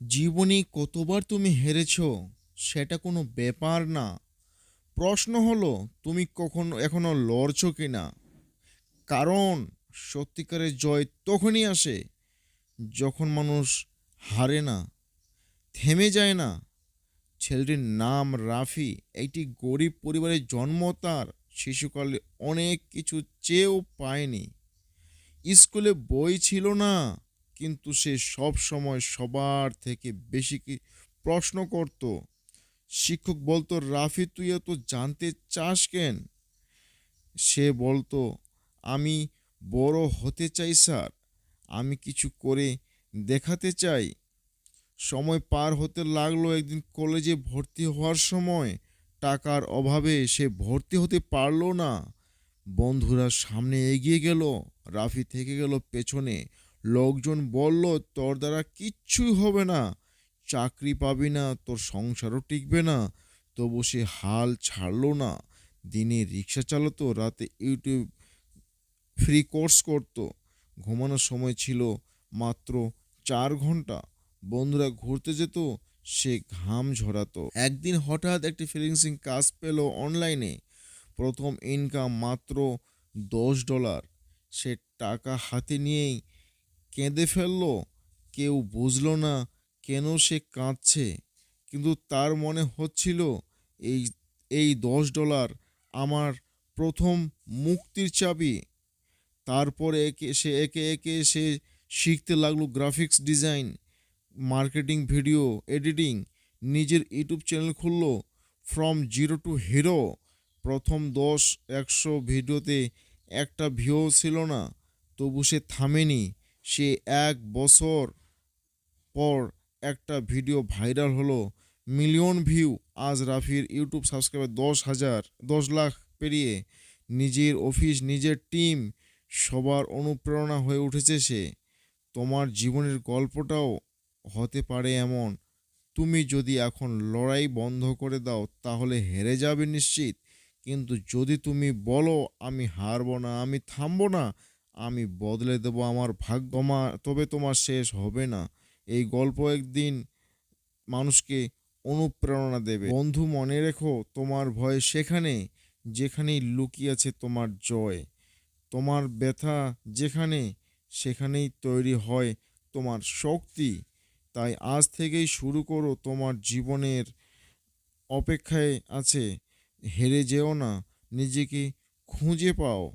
জীবনে কতবার তুমি হেরেছ সেটা কোনো ব্যাপার না। প্রশ্ন হলো, তুমি কখনো এখনও লড়ছ কি না কারণ সত্যিকারের জয় তখনই আসে যখন মানুষ হারে না, থেমে যায় না। ছেলেটির নাম রাফি, একটি গরিব পরিবারের জন্ম, তার শিশুকালে অনেক কিছু চেয়েও পায়নি। স্কুলে বই ছিল না কিন্তু সে সব সময় সবার থেকে বেশি কি প্রশ্ন করত। শিক্ষক বলতো, রাফি, তুই এত জানতে চাস কেন? সে বলতো, আমি বড় হতে চাই, স্যার। আমি কিছু করে দেখাতে চাই। সময় পার হতে লাগল একদিন কলেজে ভর্তি হওয়ার সময়। টাকার অভাবে সে ভর্তি হতে পারল না। বন্ধুরা সামনে এগিয়ে গেল। রাফি থেকে গেল পেছনে। লোকজন বলল, তোর দ্বারা কিচ্ছুই হবে না। চাকরি পাবি না, তোর সংসারও টিকবে না। তবু সে হাল ছাড়লো না। দিনে রিক্সা চালাতো, রাতে ইউটিউব ফ্রি কোর্স করতো। ঘুমানোর সময় ছিল মাত্র চার ঘণ্টা। বন্ধুরা ঘুরতে যেত, সে ঘাম ঝরাতো। একদিন হঠাৎ একটি ফ্রিল্যান্সিং কাজ পেল অনলাইনে প্রথম ইনকাম মাত্র দশ ডলার সে টাকা হাতে নিয়েই কেঁদে ফেলল, কেউ বুঝলো না কেন সে কাঁদছে। কিন্তু তার মনে হচ্ছিল, এই এই দশ ডলার আমার প্রথম মুক্তির চাবি। তারপরে একে, সে একে একে সে শিখতে লাগল graphics design, marketing video, editing, নিজের ইউটিউব চ্যানেল খুললো, ফ্রম জিরো টু হিরো। প্রথম দশ, একশো ভিডিওতে একটা ভিউ ছিল না, তবু সে থামেনি। সে এক বছর পর একটা ভিডিও ভাইরাল হলো। Million view. আজ রাফির ইউটিউব সাবস্ক্রাইবার দশ হাজার, দশ লাখ পেরিয়ে নিজের অফিস, নিজের টিম সবার অনুপ্রেরণা হয়ে উঠেছে সে। তোমার জীবনের গল্পটাও হতে পারে এমন। তুমি যদি এখন লড়াই বন্ধ করে দাও, তাহলে হেরে যাবে নিশ্চিত। কিন্তু যদি তুমি বলো, আমি হারবো না, আমি থামবো না আমি বদলে দেব আমার ভাগ্য মা, তবে তোমার শেষ হবে না। এই গল্প একদিন মানুষকে অনুপ্রেরণা দেবে। বন্ধু, মনে রেখো, তোমার ভয় সেখানে, যেখানেই লুকিয়ে আছে তোমার জয়। তোমার ব্যথা যেখানে, সেখানেই তৈরি হয় তোমার শক্তি। তাই আজ থেকেই শুরু করো তোমার জীবনের অপেক্ষায় আছে। হেরে যেও না, নিজেকে খুঁজে পাও।